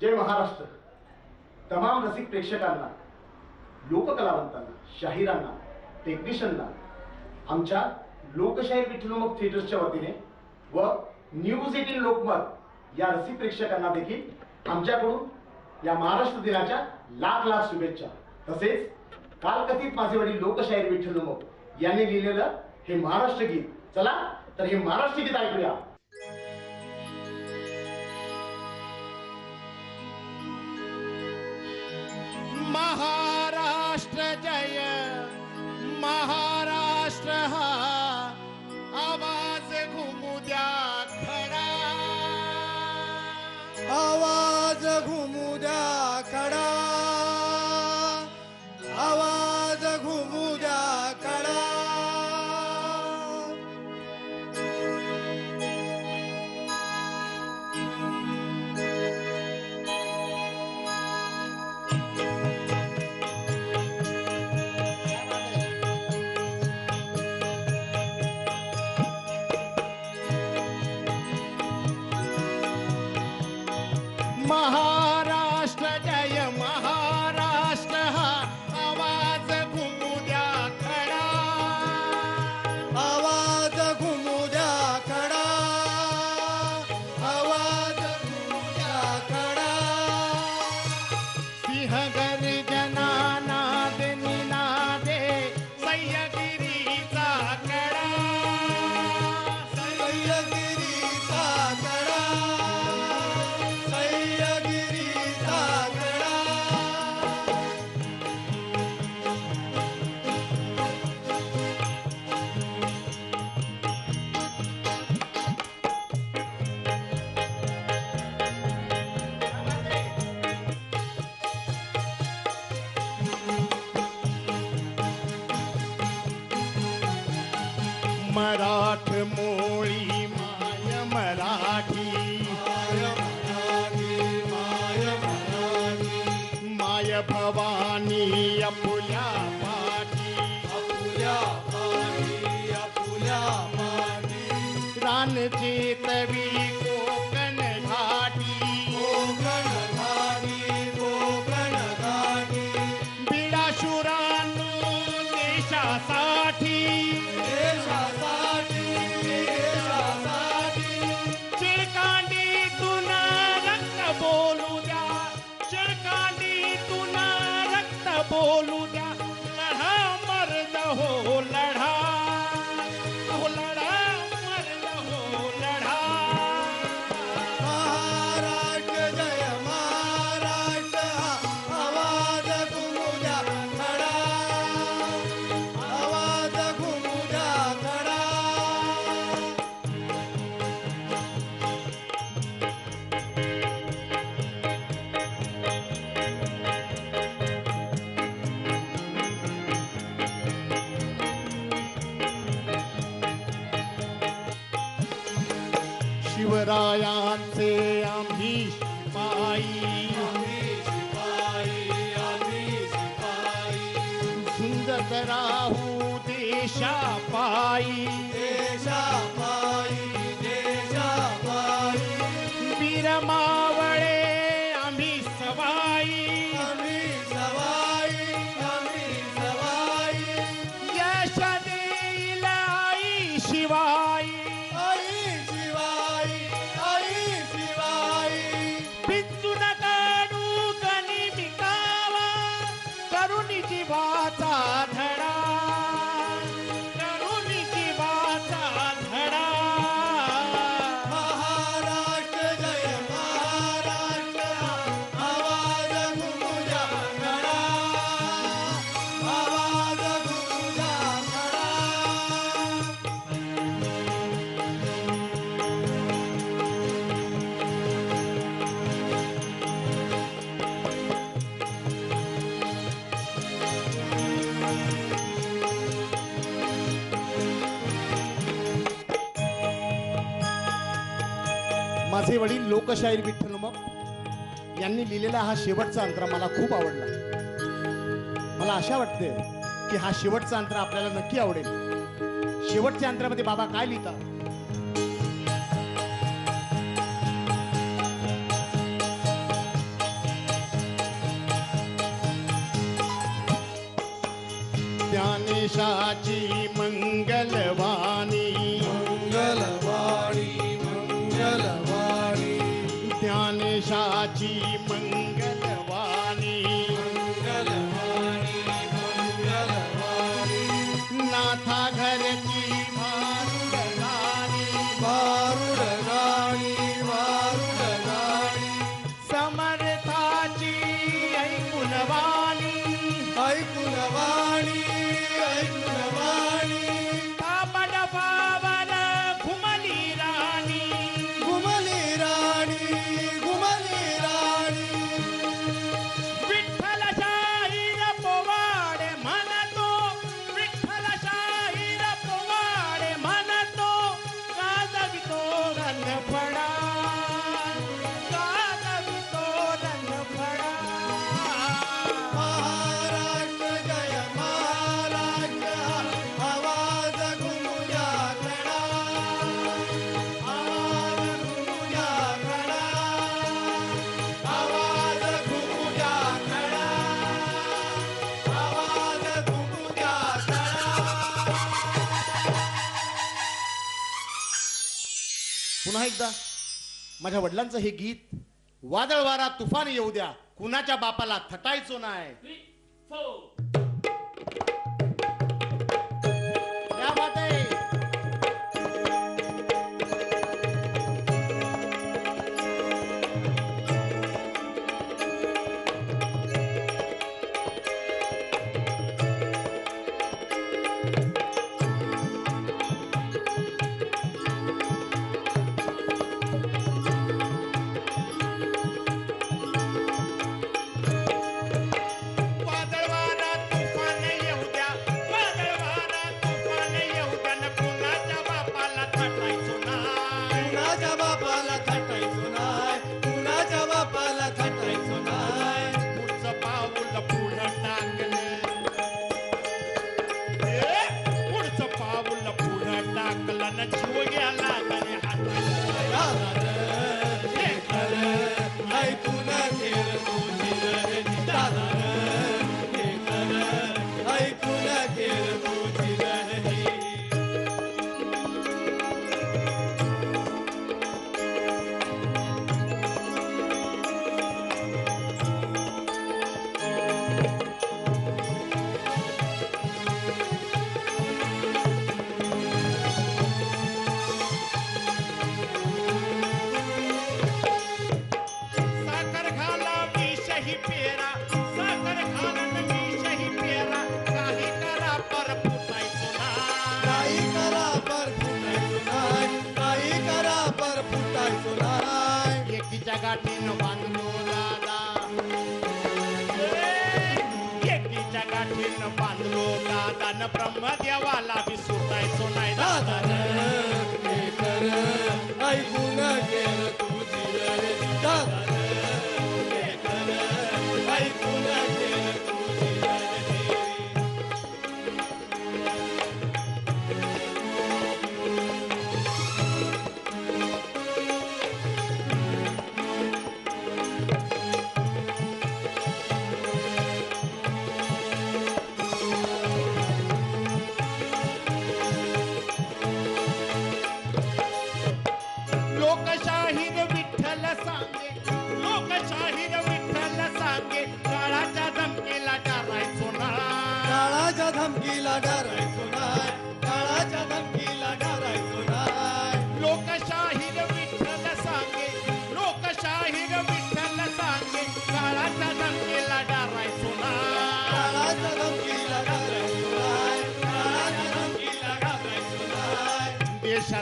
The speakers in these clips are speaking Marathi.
जय महाराष्ट्र. तमाम रसिक प्रेक्षकांना लोककलावंतांना शाहिरांना टेक्निशियनला आमच्या लोकशाहीर विठ्ठलमुख थिएटर्सच्या वतीने व न्यूज एटीन लोकमत या रसिक प्रेक्षकांना देखील आमच्याकडून या महाराष्ट्र दिनाच्या लाख लाख शुभेच्छा. तसेच कालकथित माझे वडील लोकशाहीर विठ्ठलमुख यांनी लिहिलेलं हे महाराष्ट्र गीत. चला तर हे महाराष्ट्र गीत ऐकूया. महाराष्ट्र महाराष्ट्र मराठ मोळी माय मराठी. माय मराठी माय भवानी अपुल्या पाठी अपुल्या पाठी अपुल्या पाठी रानची तवी को ശിവരായ माझे वडील लोकशाहीर विठ्ठल मग यांनी लिहिलेला हा शेवटचा अंतरा मला खूप आवडला. मला अशा वाटते की हा शेवटचा अंतरा आपल्याला नक्की आवडेल. शेवटच्या अंतरामध्ये बाबा काय लिहिता ज्ञानेशाची मंगल Baba. पुन्हा एकदा माझ्या वडिलांचं हे गीत वादळवारा तुफान येऊ द्या कुणाच्या बापाला थटायचो नाही. Thank you.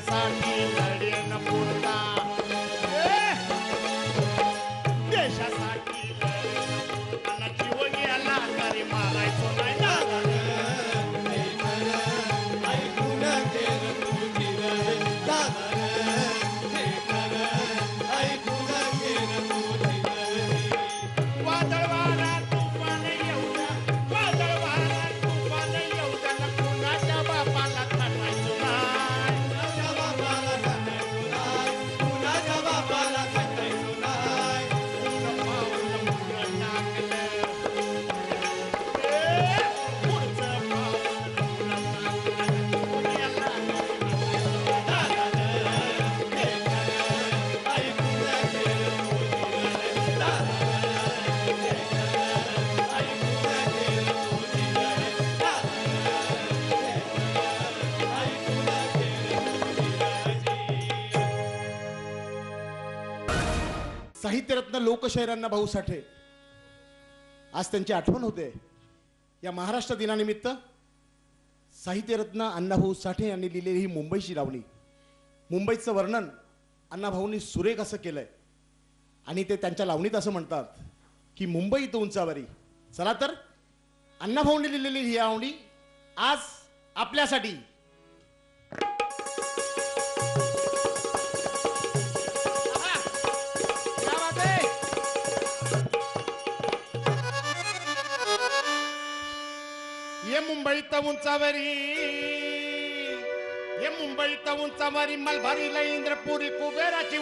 sandila साहित्यरत्न लोकशाहीरांना भाऊ साठे. आज त्यांची आठवण होते. या महाराष्ट्र दिनानिमित्त साहित्यरत्न अण्णाभाऊ साठे यांनी लिहिलेली ही मुंबईची लावणी. मुंबईचं वर्णन अण्णाभाऊंनी सुरेख असं केलंय. आणि ते त्यांच्या लावणीत असं म्हणतात की मुंबई तो उंचावरी. चला तर अण्णाभाऊंनी लिहिलेली ही लावणी आज आपल्यासाठी ये मुंबईत उंचावरी ये मुंबईत उंचावरी मलभारीला इंद्रपुरी कुबेराची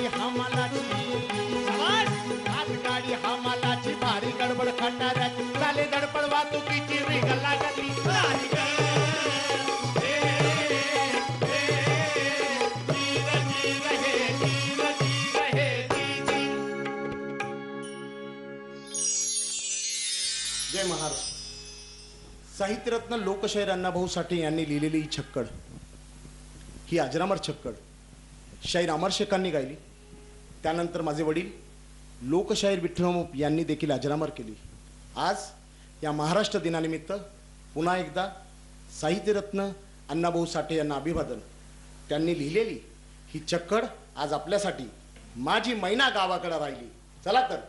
गाड़ी हमालाची। आज भारी गडबड खंडाऱ्याची चाले धडपड वाहतुकीची जय महाराज। साहित्यरत्न लोकशाहीर अण्णाभाऊ साठे यांनी लिहिलेली ही छक्कड, ही अजरामर छक्कड शाहीर अमरशेखांनी गायली. त्यानंतर माझे वडील लोकशाहीर विठ्ठल यांनी देखील अजरामर केली. आज या महाराष्ट्र दिनानिमित्त पुन्हा एकदा साहित्यरत्न अण्णाभाऊ साठे यांना अभिवादन. त्यांनी लिहिलेली ही चक्कड आज आपल्यासाठी माझी मैना गावाकडे राहिली. चला तर.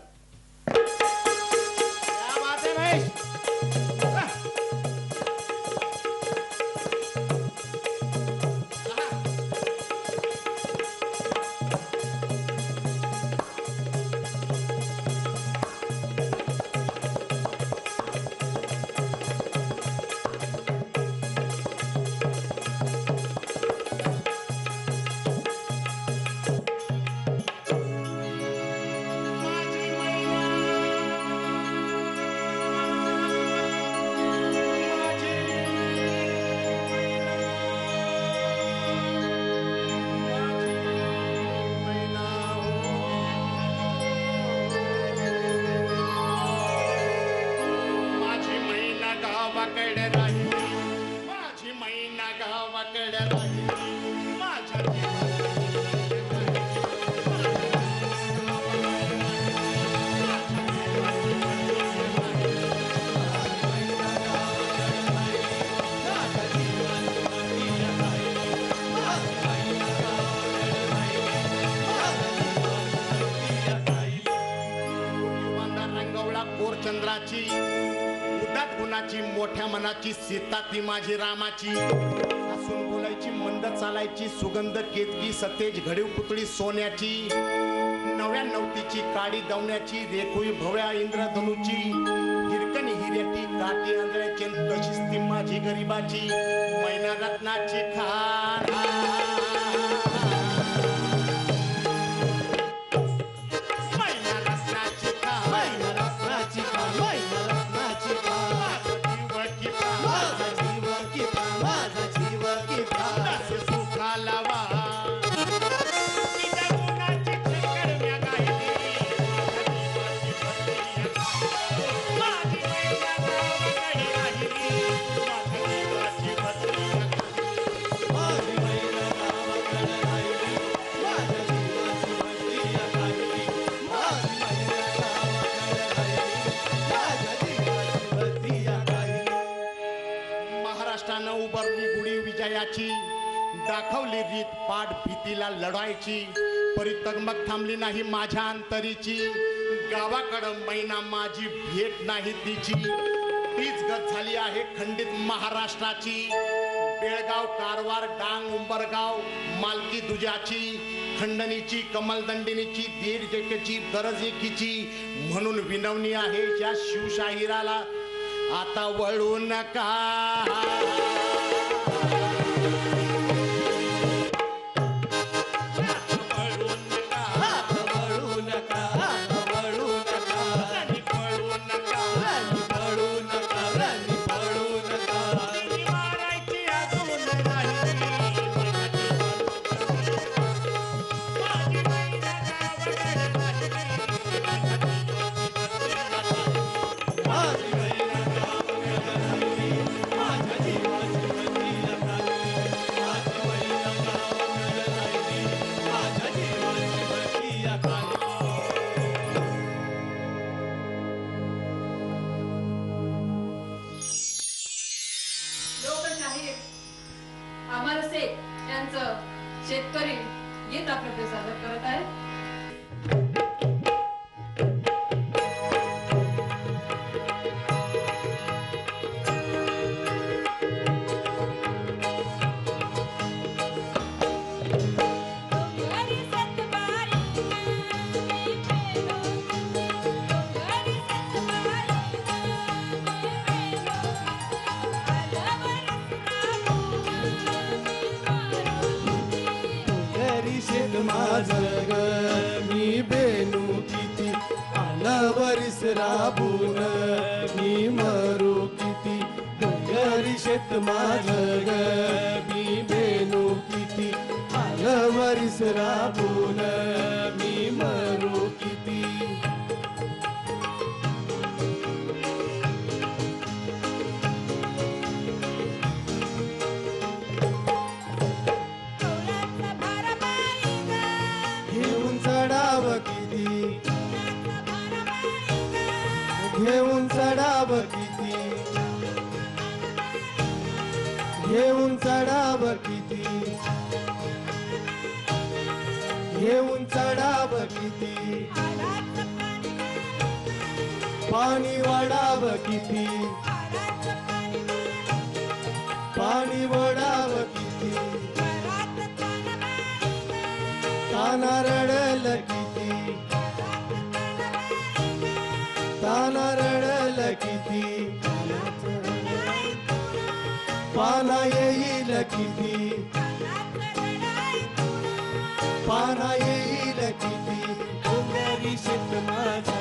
कोरचंद्राची उदात गुणाची मोठ्या मनाची सीता ती माझी रामाची. हसून बोलायची मंद चालायची सुगंध केतकी सतेज घडीव पुतळी सोन्याची. नव्या नवतीची काडी दवण्याची रेखोई भव्या इंद्रधनुची. हिरकणी हिऱ्याची काठी आंधळ्याची तशीच ती माझी गरिबाची. मैना रत्नाची खान रीत भीतीला लढायची. परी तगमग थांबली नाही माझ्या अंतरीची. गावाकडं मैना माझी भेट नाही तिची. तीच गत झाली आहे खंडित महाराष्ट्राची. बेळगाव कारवार डांग उंबरगाव मालकी दुजाची. खंडणीची कमलदंडिनीची दीड जेकेची गरज एकीची म्हणून विनवणी आहे या शिवशाहिराला. आता वळू नका. येत आपलं आपल्याकडे सादर करत आहे शेत माझं मी बेनू किती आलावरीस राबून मी घेऊन चढा बघिती पाणी वडाव बघिती पाणी वडाव बघिती ताना रडल किती? ताना रडल किती? पाना येईल किती? my